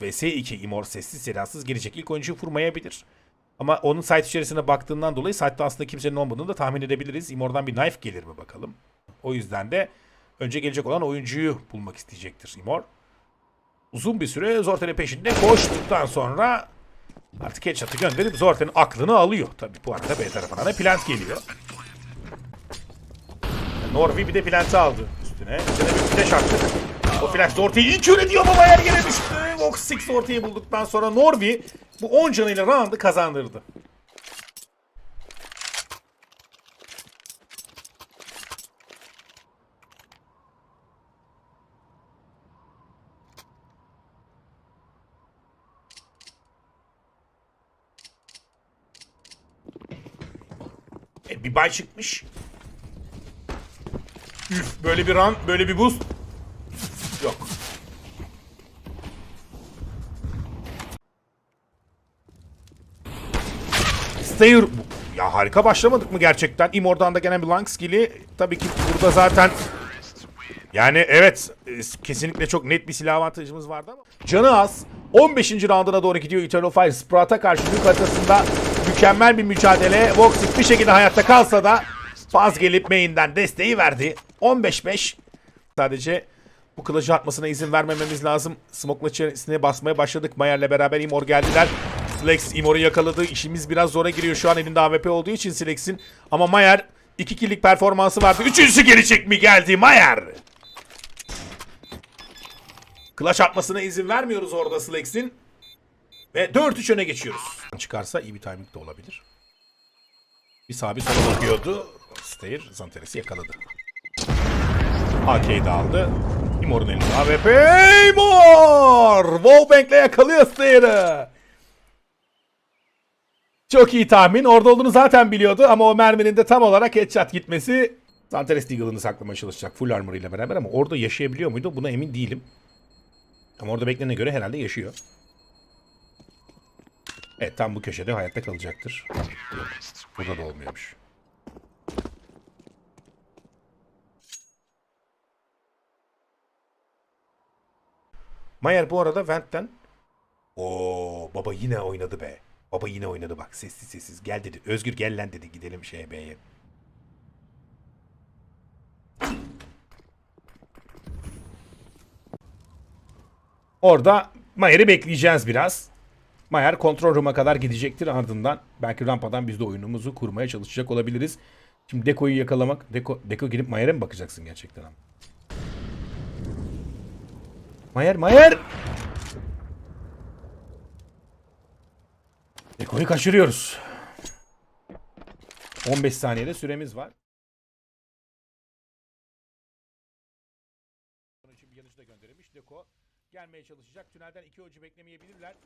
4 vs 2 Imor sessiz sedasız gelecek. İlk oyuncuyu vurmayabilir. Ama onun site içerisine baktığından dolayı site'de aslında kimsenin olmadığını da tahmin edebiliriz. Imor'dan bir knife gelir mi bakalım. O yüzden de önce gelecek olan oyuncuyu bulmak isteyecektir Imor. Uzun bir süre Zorten'in peşinde koştuktan sonra artık headshot'ı gönderip Zorten'in aklını alıyor. Tabii bu arada B tarafına da plant geliyor. Norvi bir de plant'i aldı üstüne. Üstüne bir flash attı. O flash Zorte'yi iyi kür ediyor ama yer yere. Vox 6 Zorte'yi bulduktan sonra Norvi bu 10 canıyla round'ı kazandırdı. E, bir bay çıkmış. Üf böyle bir run, böyle bir boost. Stayer ya harika başlamadık mı gerçekten? Imor'dan da gelen bir long skill'i tabii ki burada zaten yani evet e, kesinlikle çok net bir silah avantajımız vardı ama canı az 15. rounduna doğru gidiyor Eternal Fire Sprout'a karşı büyük haritasında mükemmel bir mücadele Voxit bir şekilde hayatta kalsa da Faz gelip main'den desteği verdi 15-5 sadece bu kılıcı atmasına izin vermememiz lazım. Smoke'la içerisine basmaya başladık. Mayer'le beraber Imor geldiler. Slex Imor'u yakaladı. İşimiz biraz zora giriyor şu an elinde AWP olduğu için Slex'in. Ama Mayer 2 killik performansı vardı. Üçüncüsü gelecek mi geldi Mayer? Clutch atmasına izin vermiyoruz orada Slex'in. Ve 4-3 öne geçiyoruz. Çıkarsa iyi bir timing de olabilir. Bir sağa bir sola bakıyordu. Stair Zanteres'i yakaladı. AK'yi de aldı. Imor'un elinde AWP. Imor! Wallbank'le yakalıyor Stair'ı. Çok iyi tahmin. Orada olduğunu zaten biliyordu ama o merminin de tam olarak headshot gitmesi Zanteres Deagle'ını saklamaya çalışacak full armor ile beraber ama orada yaşayabiliyor muydu? Buna emin değilim. Ama orada beklenene göre herhalde yaşıyor. Evet tam bu köşede hayatta kalacaktır. Burada da olmuyormuş. Mayer bu arada Vent'ten Oo baba yine oynadı be. Baba yine oynadı bak sessiz sessiz. Gel dedi. Özgür gel lan dedi. Gidelim şeye B'ye. Orada Mayer'i bekleyeceğiz biraz. Mayer kontrol room'a kadar gidecektir ardından. Belki rampadan biz de oyunumuzu kurmaya çalışacak olabiliriz. Şimdi Deko'yu yakalamak. Deko, Deko gelip Mayer'e mi bakacaksın gerçekten? Mayer, Mayer! Deko'yu kaçırıyoruz. 15 saniyede süremiz var. Bir yanıcı da gönderilmiş. Deko gelmeye çalışacak. Tünelden iki oyuncu beklemeyebilirler.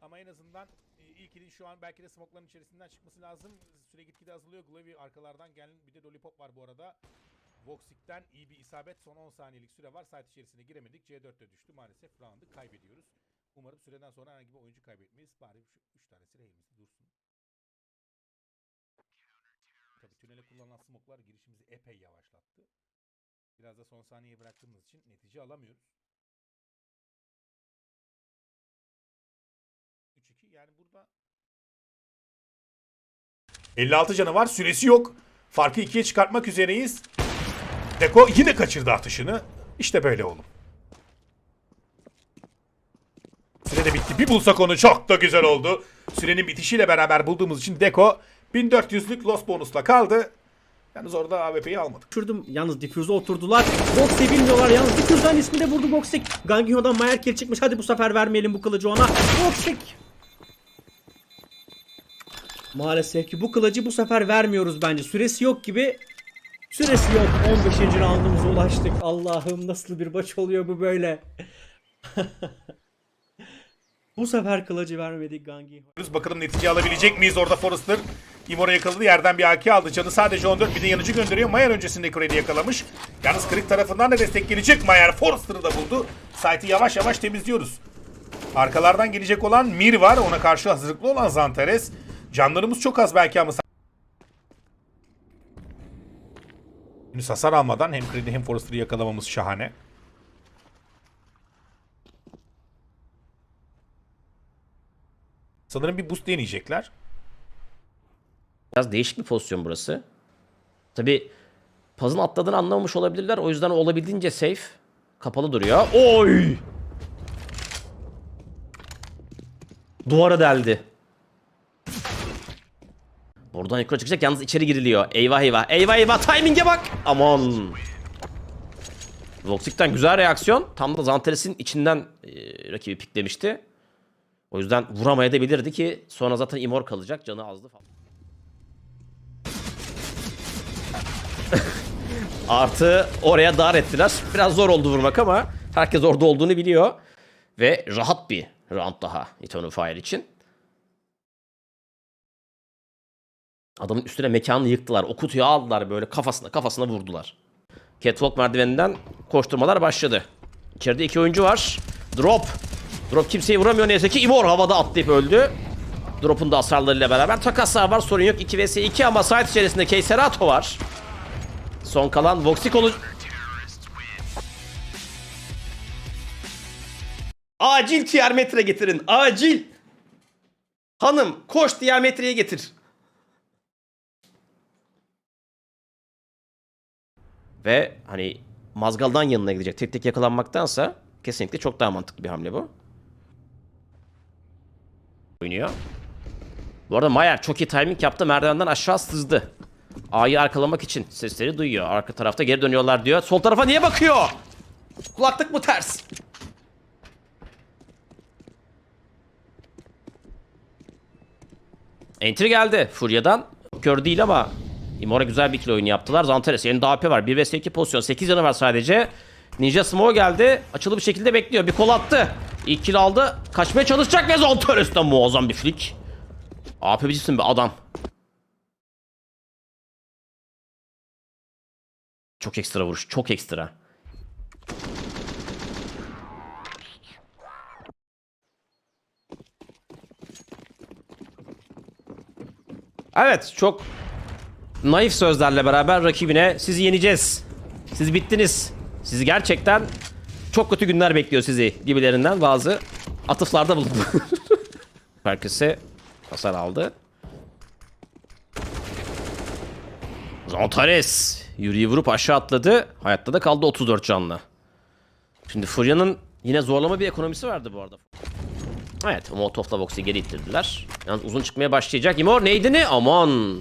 Ama en azından e, ilkinin şu an belki de smokların içerisinden çıkması lazım. Süre gitgide azalıyor. Glovi arkalardan gelen bir de Lollipop var bu arada. Voxic'ten iyi bir isabet. Son 10 saniyelik süre var. Site içerisine giremedik. C4'te düştü. Maalesef round'ı kaybediyoruz. Umarım süreden sonra herhangi bir oyuncu kaybetmeyiz. Bari şu 3 tanesi elimizde dursun. Tabii tünele kullanılan smoklar girişimizi epey yavaşlattı. Biraz da son saniyeye bıraktığımız için netice alamıyoruz. 3-2 yani burada 56 canı var. Süresi yok. Farkı ikiye çıkartmak üzereyiz. Deko yine kaçırdı atışını. İşte böyle oğlum. Süre de bitti. Bir bulsak onu çok da güzel oldu. Sürenin bitişiyle beraber bulduğumuz için Deko 1400'lük loss bonusla kaldı. Yalnız orada AWP'yi almadık. Düşürdüm. Yalnız Diffuse'a oturdular. Box'e bilmiyorlar. Yalnız Diffuse'dan ismi de vurdu Box'e. Gangio'dan Mayer kill çıkmış. Hadi bu sefer vermeyelim bu kılıcı ona. Box'e. Maalesef ki bu kılıcı bu sefer vermiyoruz bence. Süresi yok gibi. Süresi yok. 15. roundumuza ulaştık. Allah'ım nasıl bir maç oluyor bu böyle. bu sefer kılıcı vermedik Gangio. Bakalım netice alabilecek miyiz orada Forrester? Imor'a yakaladı. Yerden bir AK aldı. Canı sadece 14. Bir de yanıcı gönderiyor. Mayer öncesinde Crane'i yakalamış. Yalnız Krik tarafından da destek gelecek. Mayer Forrester'ı da buldu. Site'i yavaş yavaş temizliyoruz. Arkalardan gelecek olan Mir var. Ona karşı hazırlıklı olan Zantares. Canlarımız çok az belki ama Henüz hasar almadan hem Crane'i hem Forrester'ı yakalamamız şahane. Sanırım bir boost deneyecekler. Biraz değişik bir pozisyon burası. Tabi Paz'ın atladığını anlamamış olabilirler. O yüzden olabildiğince safe. Kapalı duruyor. Oy! Duvara deldi. Buradan yukarı çıkacak yalnız içeri giriliyor. Eyvah eyvah. Eyvah eyvah. Timing'e bak. Aman. Voxic'ten güzel reaksiyon. Tam da Zanteres'in içinden e, rakibi piklemişti. O yüzden vuramayabilirdi ki sonra zaten Imor kalacak. Canı azdı falan. Artı oraya dar ettiler. Biraz zor oldu vurmak ama herkes orada olduğunu biliyor. Ve rahat bir round daha Eternal Fire için. Adamın üstüne mekanı yıktılar. O kutuyu aldılar böyle kafasına kafasına vurdular. Catwalk merdiveninden koşturmalar başladı. İçeride iki oyuncu var. Drop. Drop kimseyi vuramıyor neyse ki. Ivor havada atlayıp öldü. Drop'un da hasarlarıyla beraber takaslar var. Sorun yok. 2 vs 2 ama site içerisinde Keyserato var. Son kalan Voxic olu... Acil tiyametre getirin. Acil. Hanım koş tiyametreyi getir. Ve hani mazgaldan yanına gidecek tek tek yakalanmaktansa kesinlikle çok daha mantıklı bir hamle bu. Oynuyor. Bu arada Mayer çok iyi timing yaptı. Merdivenden aşağı sızdı. A'yı arkalamak için sesleri duyuyor. Arka tarafta geri dönüyorlar diyor. Sol tarafa niye bakıyor? Kulaklık mı ters? Entry geldi Furya'dan. Kör değil ama Imora güzel bir kill oyunu yaptılar. Zanteres elinde AP var. 1 vs 2 pozisyon. 8 canı var sadece. Ninja Smoke geldi. Açılı bir şekilde bekliyor. Bir kol attı. İlk kill aldı. Kaçmaya çalışacak ve Zanteres'ten muazzam bir flick. AP'cisin be adam. Çok ekstra vuruş. Çok ekstra. Evet çok naif sözlerle beraber rakibine sizi yeneceğiz. Siz bittiniz. Sizi gerçekten çok kötü günler bekliyor sizi gibilerinden bazı atıflarda bulundu. Herkese hasar aldı. Zantares yürüyü vurup aşağı atladı. Hayatta da kaldı 34 canlı. Şimdi Furya'nın yine zorlama bir ekonomisi vardı bu arada. Evet Molotov'la Vox'u geri ittirdiler. Yalnız uzun çıkmaya başlayacak. Imor neydi ne? Aman.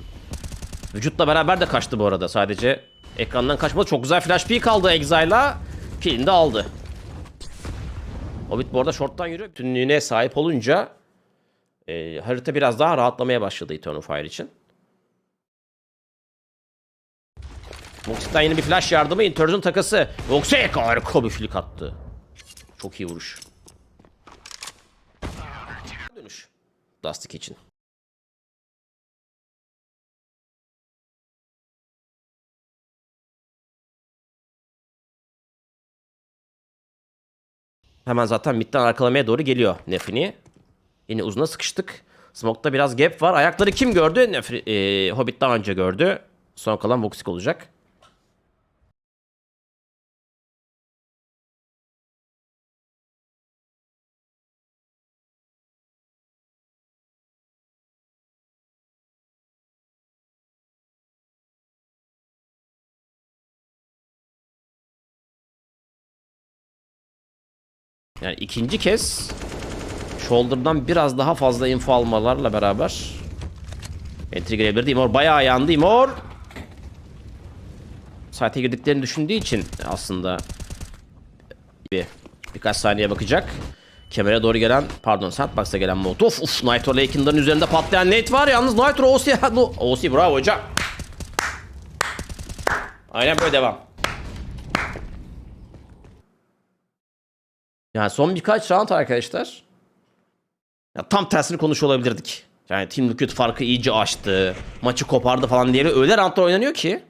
Vücutla beraber de kaçtı bu arada. Sadece ekrandan kaçmadı. Çok güzel flash peek aldı Exile'a. Kill'ini de aldı. Hobbit bu arada short'tan yürüyor. Bütünlüğüne sahip olunca e, harita biraz daha rahatlamaya başladı Eternal Fire için. Voxic'ten yeni bir flash yardımı. Inter'ın takası. Voxic harika bir flick attı. Çok iyi vuruş. Dönüş. Dustic için. Hemen zaten midden arkalamaya doğru geliyor Nefini. Yine uzuna sıkıştık. Smoke'da biraz gap var. Ayakları kim gördü? Nefri, e, Hobbit daha önce gördü. Son kalan Voxic olacak. Yani ikinci kez Shoulder'dan biraz daha fazla info almalarla beraber entry girebilirdi. Imor bayağı yandı. Imor Site'e girdiklerini düşündüğü için aslında bir birkaç saniye bakacak. Kemere doğru gelen, pardon Sandbox'a gelen Molotov. Uf, Nitro Laken'ların üzerinde patlayan Nate var. Yalnız Nitro OC, OC bravo hocam. Aynen böyle devam. Yani son birkaç round arkadaşlar. Ya tam tersini konuşuyor olabilirdik. Yani Team Liquid farkı iyice açtı. Maçı kopardı falan diye öyle roundlar oynanıyor ki.